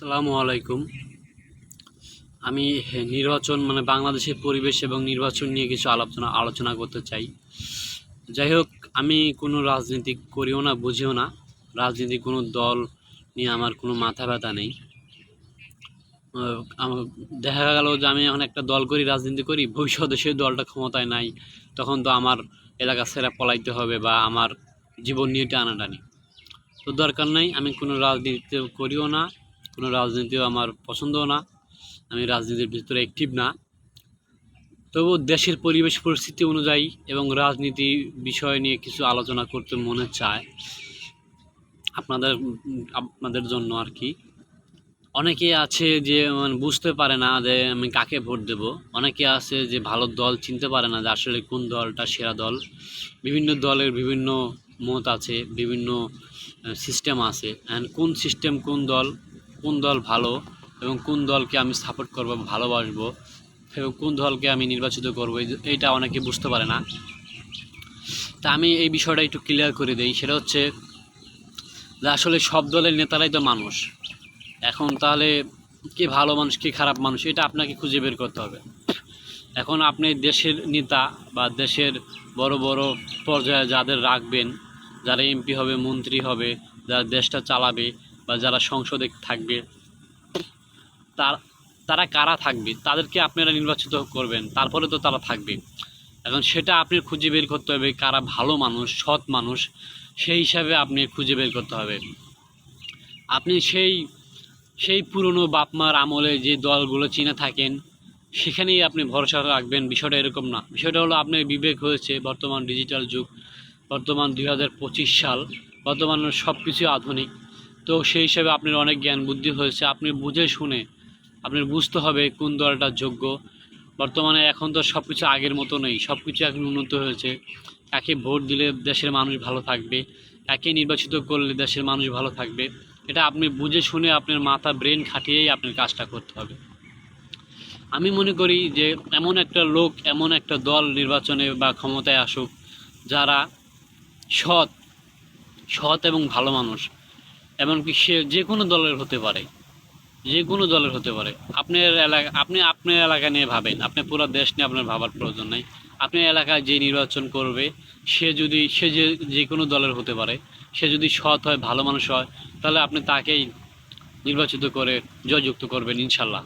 আসসালামু আলাইকুম। আমি নির্বাচন মানে বাংলাদেশের পরিবেশ এবং নির্বাচন নিয়ে কিছু আলোচনা আলোচনা করতে চাই। যাই হোক, আমি কোনো রাজনীতি করিও না, বুঝিও না। রাজনীতি কোনো দল নিয়ে আমার কোনো মাথা ব্যথা নেই। দেখা গেল যে আমি এখন একটা দল করি, রাজনীতি করি, ভবিষ্যতে সেই দলটা ক্ষমতায় নাই, তখন তো আমার এলাকা ছেড়ে পলাইতে হবে বা আমার জীবন নিয়ে টানাটানি। তো দরকার নাই, আমি কোনো রাজনীতি করিও না। কোনো রাজনীতিও আমার পছন্দও না। আমি রাজনীতির ভিতরে অ্যাক্টিভ না। তবু দেশের পরিবেশ পরিস্থিতি অনুযায়ী এবং রাজনীতি বিষয় নিয়ে কিছু আলোচনা করতে মনে চায়। আপনাদের আপনাদের জন্য আর কি। অনেকে আছে যে মানে বুঝতে পারে না যে আমি কাকে ভোট দেব। অনেকে আছে যে ভালো দল চিনতে পারে না যে আসলে কোন দলটা সেরা দল। বিভিন্ন দলের বিভিন্ন মত আছে, বিভিন্ন সিস্টেম আছে। অ্যান্ড কোন সিস্টেম কোন দল কোন দল ভালো এবং কোন দলকে আমি সাপোর্ট করব ভালোবাসবো এবং কোন দলকে আমি নির্বাচিত করব, এই- এইটা অনেকে বুঝতে পারে না। তা আমি এই বিষয়টা একটু ক্লিয়ার করে দিই, সেটা হচ্ছে যে আসলে সব দলের নেতারাই তো মানুষ। এখন তাহলে কে ভালো মানুষ, কে খারাপ মানুষ, এটা আপনাকে খুঁজে বের করতে হবে। এখন আপনি দেশের নেতা বা দেশের বড় বড় পর্যায়ে যাদের রাখবেন, যারা এমপি হবে, মন্ত্রী হবে, যারা দেশটা চালাবে বা যারা সংসদে থাকবে, তার, তারা কারা থাকবে? তাদেরকে আপনারা নির্বাচিত করবেন, তারপরে তো তারা থাকবে। এখন সেটা আপনি খুঁজে বের করতে হবে, কারা ভালো মানুষ, সৎ মানুষ, সেই হিসাবে আপনি খুঁজে বের করতে হবে। আপনি সেই সেই পুরনো বাপমার আমলে যে দলগুলো চিনে থাকেন, সেখানেই আপনি ভরসা রাখবেন। বিষয়টা এরকম না। বিষয়টা হলো আপনার বিবেক হয়েছে, বর্তমান ডিজিটাল যুগ, বর্তমান দুই হাজার পঁচিশ সাল, বর্তমান সব কিছু আধুনিক। তো সেই হিসাবে আপনার অনেক জ্ঞান বুদ্ধি হয়েছে। আপনি বুঝে শুনে আপনার বুঝতে হবে কোন দলটা যোগ্য। বর্তমানে এখন তো সব কিছু আগের মতো নেই। সব কিছু এখন উন্নত হয়েছে। একে ভোট দিলে দেশের মানুষ ভালো থাকবে। একে নির্বাচিত করলে দেশের মানুষ ভালো থাকবে। এটা আপনি বুঝে শুনে আপনার মাথা, ব্রেন খাটিয়েই আপনার কাজটা করতে হবে। আমি মনে করি যে এমন একটা লোক, এমন একটা দল নির্বাচনে বা ক্ষমতায় আসুক, যারা সৎ সৎ এবং ভালো মানুষ। এমনকি সে যে কোনো দলের হতে পারে যে কোনো দলের হতে পারে। আপনার এলাকা, আপনি আপনার এলাকা নিয়ে ভাবেন, আপনি পুরো দেশ নিয়ে আপনার ভাবার প্রয়োজন নেই। আপনার এলাকায় যে নির্বাচন করবে, সে যদি, সে যে যে কোনো দলের হতে পারে, সে যদি সৎ হয়, ভালো মানুষ হয়, তাহলে আপনি তাকেই নির্বাচিত করে জয়যুক্ত করবেন ইনশাল্লাহ।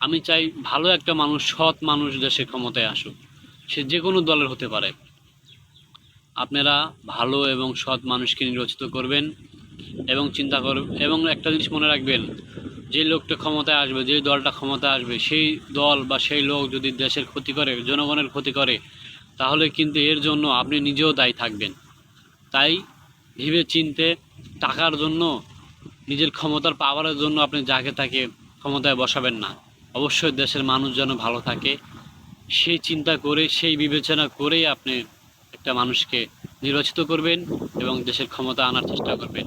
আমি চাই ভালো একটা মানুষ, সৎ মানুষ দেশের ক্ষমতায় আসুক। সে যে কোনো দলের হতে পারে। আপনারা ভালো এবং সৎ মানুষকে নির্বাচিত করবেন। এবং চিন্তা করবে এবং একটা জিনিস মনে রাখবেন, যে লোকটা ক্ষমতায় আসবে, যে দলটা ক্ষমতায় আসবে, সেই দল বা সেই লোক যদি দেশের ক্ষতি করে, জনগণের ক্ষতি করে, তাহলে কিন্তু এর জন্য আপনি নিজেও দায়ী থাকবেন। তাই ভেবে চিনতে টাকার জন্য, নিজের ক্ষমতার পাওয়ারের জন্য আপনি যাকে তাকে ক্ষমতায় বসাবেন না। অবশ্যই দেশের মানুষ যেন ভালো থাকে, সেই চিন্তা করে, সেই বিবেচনা করেই আপনি একটা মানুষকে নির্বাচিত করবেন এবং দেশের ক্ষমতা আনার চেষ্টা করবেন।